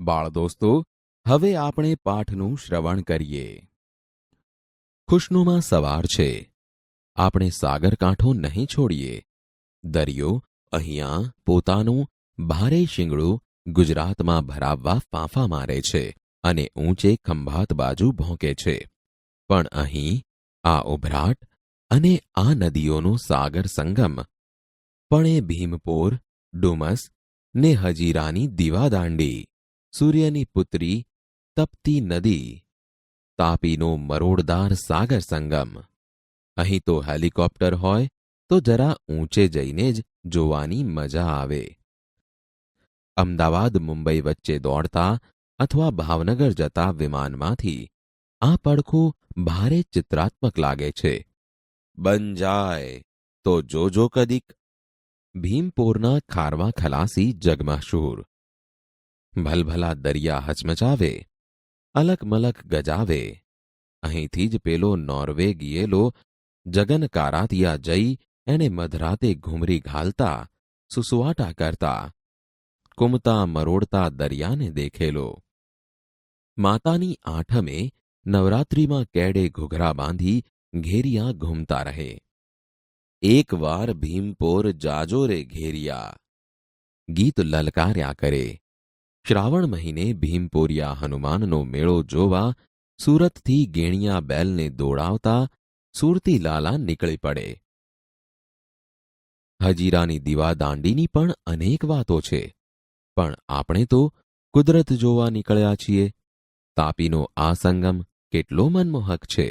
બાળ દોસ્તો, હવે આપણે પાઠનું શ્રવણ કરીએ. ખુશનુમા સવાર છે. આપણે સાગરકાંઠો નહીં છોડીએ. દરિયો અહીંયા પોતાનું ભારે શિંગડું ગુજરાતમાં ભરાવવા ફાંફા મારે છે અને ઊંચે ખંભાત બાજુ ભોંકે છે. પણ અહીં આ ઉભરાટ અને આ નદીઓનો સાગર સંગમ, પણ એ ભીમપોર, ડુમસ ને હજીરાની દીવાદાંડી સૂર્યની પુત્રી તપતી નદી, તાપીનો મરોડદાર સાગર સંગમ. અહીં તો હેલિકોપ્ટર હોય તો જરા ઊંચે જઈને જ જોવાની મજા આવે. અમદાવાદ, મુંબઈ વચ્ચે દોડતા અથવા ભાવનગર જતા વિમાનમાંથી આ પડખું ભારે ચિત્રાત્મક લાગે છે. બન જાય તો જોજો કદીક. ભીમપોરના ખારવા ખલાસી જગમશહૂર ભલભલા દરિયા હચમચાવે અલક મલક ગજાવે અહીંથી જ પેલો નોર્વે ગિયેલો જગન કારાતિયા જઈ એણે મધરાતે ઘૂમરી ઘાલતા સુસવાટા કરતા કુમતા મરોડતા દરિયાને દેખેલો માતાની આઠમે નવરાત્રિમાં કેડે ઘૂઘરા બાંધી ઘેરિયા ઘૂમતા રહે એક વાર ભીમપોર જાજો રે ઘેરિયા ગીત લલકાર્યા કરે શ્રાવણ મહિને ભીમપોરિયા હનુમાનનો મેળો જોવા સુરતથી ગેણિયા બેલને દોડાવતા સુરતી લાલા નીકળી પડે. હજીરાની દીવાદાંડીની પણ અનેક વાતો છે, પણ આપણે તો કુદરત જોવા નીકળ્યા છીએ. તાપીનો આ સંગમ કેટલો મનમોહક છે.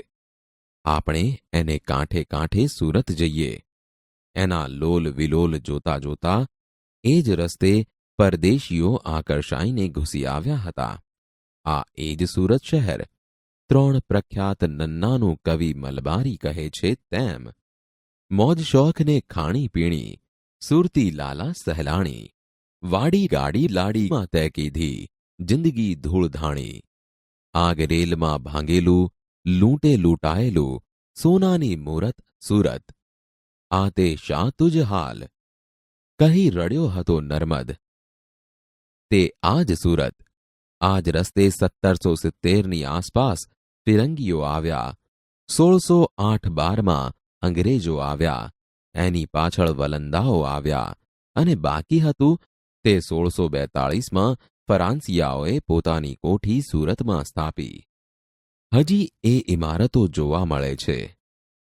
આપણે એને કાંઠે કાંઠે સુરત જઈએ. એના લોલ વિલોલ જોતા જોતા એ જ રસ્તે પરદેશીઓ આકર્ષાઈને ઘૂસી આવ્યા હતા આ એ જ સુરત શહેર ત્રણ પ્રખ્યાત નન્નાનું કવિ મલબારી કહે છે તેમ મોજ શોખને ખાણી પીણી સુરતી લાલા સહેલાણી વાડી ગાડી લાડીમાં તે કીધી જિંદગી ધૂળધાણી આગ રેલમાં ભાંગેલું લૂંટે લૂંટાયેલું સોનાની મૂરત સુરત આ તે શા તુજ હાલ કહી રડ્યો હતો નર્મદ તે આજ સુરત. આજ રસ્તે સત્તરસો સિત્તેરની આસપાસ ફિરંગીઓ આવ્યા. સોળસો આઠ બારમાં અંગ્રેજો આવ્યા. એની પાછળ વલંદાઓ આવ્યા. અને બાકી હતું તે સોળસો બેતાળીસમાં ફરાન્સિયાઓએ પોતાની કોઠી સુરતમાં સ્થાપી. હજી એ ઇમારતો જોવા મળે છે.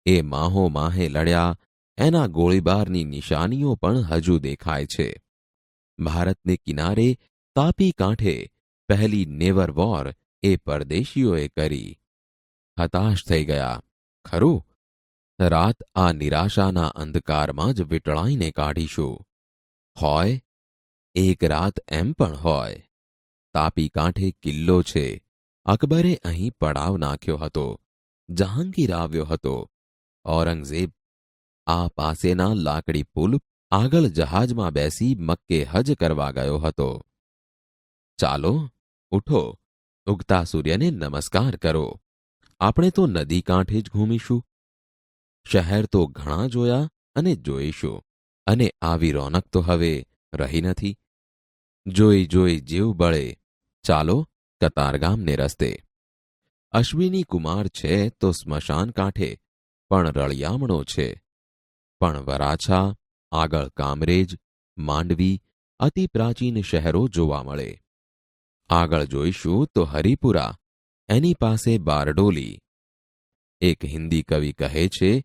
એ માહો માહે લડ્યા, એના ગોળીબારની નિશાનીઓ પણ હજુ દેખાય છે. ભારતને કિનારે તાપી કાંઠે પહેલી નેવર વોર એ પરદેશીઓએ કરી. હતાશ થઈ ગયા. ખરું, રાત આ નિરાશાના અંધકારમાં જ વીટળાઈને કાઢીશું. હોય, એક રાત એમ પણ હોય. તાપી કાંઠે કિલ્લો છે. અકબરે અહીં પડાવ નાખ્યો હતો, જહાંગીર આવ્યો હતો. ઔરંગઝેબ આ પાસેના લાકડી પુલ આગળ જહાજમાં બેસી મક્કે હજ કરવા ગયો હતો. ચાલો, ઉઠો, ઉગતા સૂર્યને નમસ્કાર કરો. આપણે તો નદી કાંઠે જ ઘૂમીશું. શહેર તો ઘણા જોયા અને જોઈશું, અને આવી રોનક તો હવે રહી નથી. જોઈ જોઈ જીવ બળે. ચાલો કતારગામને રસ્તે. અશ્વિની કુમાર છે તો સ્મશાન કાંઠે, પણ રળિયામણો છે. પણ વરાછા, આગળ કામરેજ, માંડવી અતિ પ્રાચીન શહેરો જોવા મળે. આગળ જોઈશું તો હરિપુરા, એની પાસે બારડોલી. એક હિન્દી કવિ કહે છે,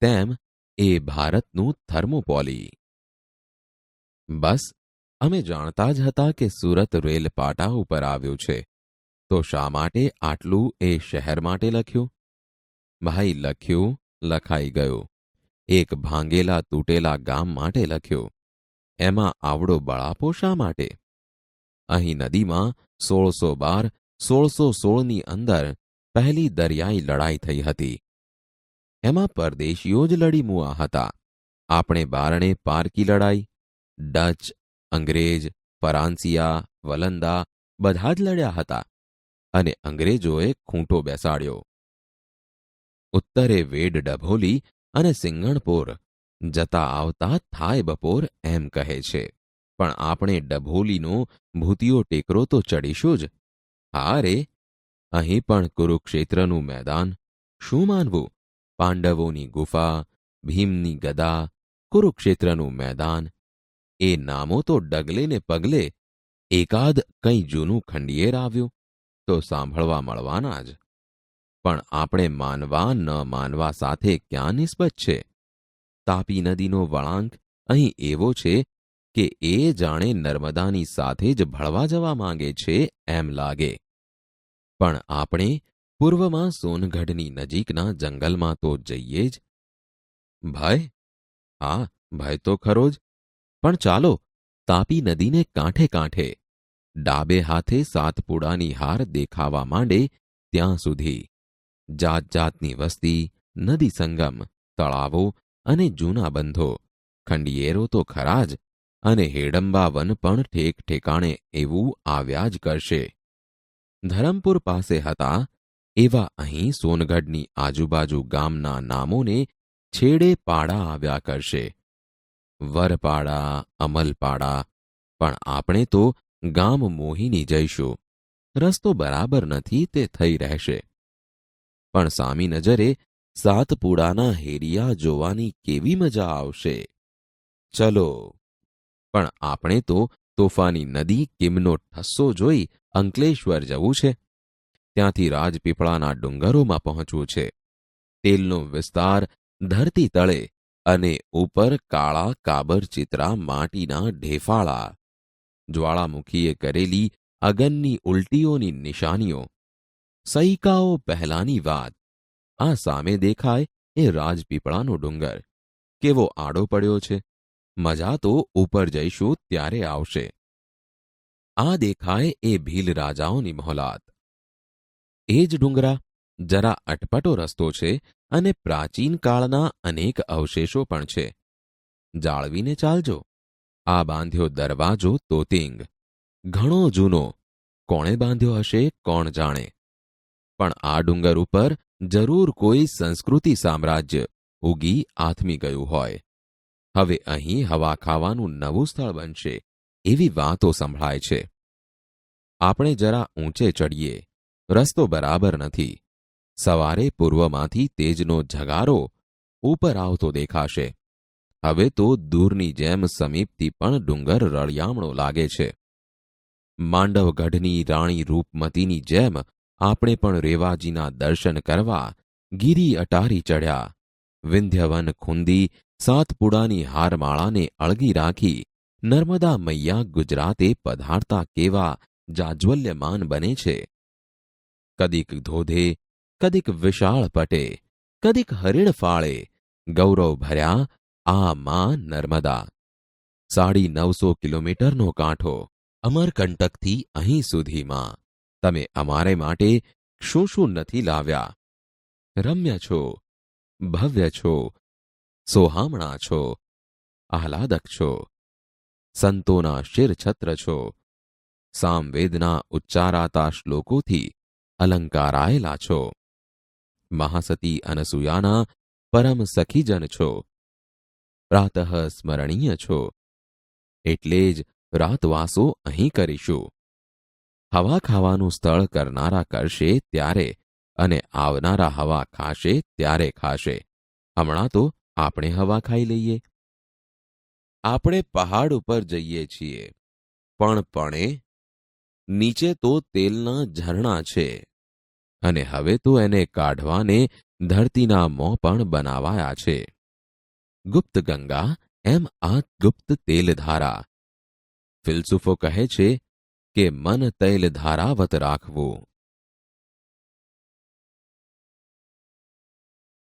તેમ એ ભારતનું થર્મોપોલી. બસ, અમે જાણતા જ હતા કે સુરત રેલ પાટા ઉપર આવ્યું છે. તો શા માટે આટલું એ શહેર માટે લખ્યું? ભાઈ લખ્યું, લખાઈ ગયું. એક ભાંગેલા તૂટેલા ગામ માટે લખ્યું. એમાં આવડો બળાપો શા માટે? અહીં નદીમાં સોળસો બાર, સોળસો સોળની અંદર પહેલી દરિયાઈ લડાઈ થઈ હતી. એમાં પરદેશીઓ જ લડી મુઆ હતા. આપણે બારણે પારકી લડાઈ, ડચ, અંગ્રેજ ફરાન્સિયા વલંદા બધા જ લડ્યા હતા અને અંગ્રેજોએ ખૂંટો બેસાડ્યો. ઉત્તરે વેડ ડભોલી અને સિંગણપોર જતા આવતા થાય બપોર એમ કહે છે. પણ આપણે ડભોલીનો ભૂતિયો ટેકરો તો ચડીશું જ. હા રે, અહીં પણ કુરુક્ષેત્રનું મેદાન. શું માનવું? પાંડવોની ગુફા, ભીમની ગદા, કુરુક્ષેત્રનું મેદાન. એ નામો તો ડગલે ને પગલે એકાદ કંઈ જૂનું ખંડિયેર આવ્યું, તો સાંભળવા મળવાના જ. પણ આપણે માનવા ન માનવા સાથે ક્યાં નિસ્બત છે? તાપી નદીનો વળાંક અહીં એવો છે કે એ જાણે નર્મદાની સાથે જ ભળવા જવા માંગે છે એમ લાગે. પણ આપણે પૂર્વમાં સોનગઢની નજીકના જંગલમાં તો જઈએ જ. ભય હા ભય તો ખરો જ. પણ ચાલો, તાપી નદીને કાંઠે કાંઠે, ડાબે હાથે સાતપુડાની હાર દેખાવા માંડે ત્યાં સુધી. જાત જાતની વસ્તી, નદી સંગમ, તળાવો અને જૂના બંધો, ખંડિયેરો તો ખરા જ અને હેડંબાવન પણ ઠેક ઠેકાણે એવું આવ્યા જ કરશે. ધરમપુર પાસે હતા એવા અહીં સોનગઢની આજુબાજુ ગામના નામોને છેડે પાડા આવ્યા કરશે. વરપાડા, અમલપાડા, પણ આપણે તો ગામ મોહીની જઈશું. રસ્તો બરાબર નથી તે થઈ રહેશે. પણ સામી નજરે સાતપુડાના હેરિયા જોવાની કેવી મજા આવશે. ચલો પણ આપણે તો તોફાની નદી કિમનો ઠસ્સો જોઈ અંકલેશ્વર જવું છે. ત્યાંથી રાજપીપળાના ડુંગરોમાં પહોંચવું છે. તેલનો વિસ્તાર ધરતી તળે અને ઉપર કાળા કાબર ચિત્રા માટીના ઢેફાળા. જ્વાળામુખીએ કરેલી અગનની ઉલટીઓની નિશાનીઓ. સૈકાઓ પહેલાની વાત. આ સામે દેખાય એ રાજપીપળાનો ડુંગર. કેવો આડો પડ્યો છે. મજા તો ઉપર જઈશું ત્યારે આવશે. આ દેખાય એ ભીલ રાજાઓની મહોલાત. એ જ ડુંગરા જરા અટપટો રસ્તો છે અને પ્રાચીન કાળના અનેક અવશેષો પણ છે. જાળવીને ચાલજો. આ બાંધ્યો દરવાજો તોતિંગ. ઘણો જૂનો. કોણે બાંધ્યો હશે કોણ જાણે. પણ આ ડુંગર ઉપર જરૂર કોઈ સંસ્કૃતિ સામ્રાજ્ય ઉગી આથમી ગયું હોય. હવે અહીં હવા ખાવાનું નવું સ્થળ બનશે, એવી વાતો સંભળાય છે. આપણે જરા ઊંચે ચડીએ, રસ્તો બરાબર નથી. સવારે પૂર્વમાંથી તેજનો ઝગારો ઉપર આવતો દેખાશે. હવે તો દૂરની જેમ સમીપથી પણ ડુંગર રળિયામણો લાગે છે. માંડવગઢની રાણી રૂપમતીની જેમ આપણે પણ રેવાજીના દર્શન કરવા ગીરી અટારી ચડ્યા વિંધ્યવન ખૂંદી સાતપુડાની હારમાળાને અળગી રાખી નર્મદા મૈયા ગુજરાતે પધારતા કેવા જાજ્વલ્યમાન બને છે. કદીક ધોધે, કદીક વિશાળ પટે, કદીક હરિણ ફાળે ગૌરવ ભર્યા આ માં નર્મદા. સાડી નવસો કિલોમીટરનો કાંઠો અમરકંટકથી અહીં સુધીમાં. તમે અમારે માટે શું શું નથી લાવ્યા? રમ્ય છો, ભવ્ય છો સોહામણા છો, આહલાદક છો, સંતોના શિરછત્ર છો, સામવેદના ઉચ્ચારાતા શ્લોકોથી અલંકારાયેલા છો. મહાસતી અનસુયાના પરમ સખીજન છો. પ્રાતઃ સ્મરણીય છો. એટલે જ રાતવાસો અહીં કરીશું. હવા ખાવાનું સ્થળ કરનારા કરશે ત્યારે અને આવનારા હવા ખાશે ત્યારે ખાશે. હમણાં તો આપણે હવા ખાઈ લઈએ. આપણે પહાડ ઉપર જઈએ છીએ. પણ પણે નીચે તો તેલના ઝરણા છે. અને હવે તો એને કાઢવાને ધરતીના મોં પણ બનાવાયા છે. ગુપ્ત ગંગા, એમ આ ગુપ્ત તેલધારા. ફિલસુફો કહે છે કે, મન તૈલધારાવત રાખવું.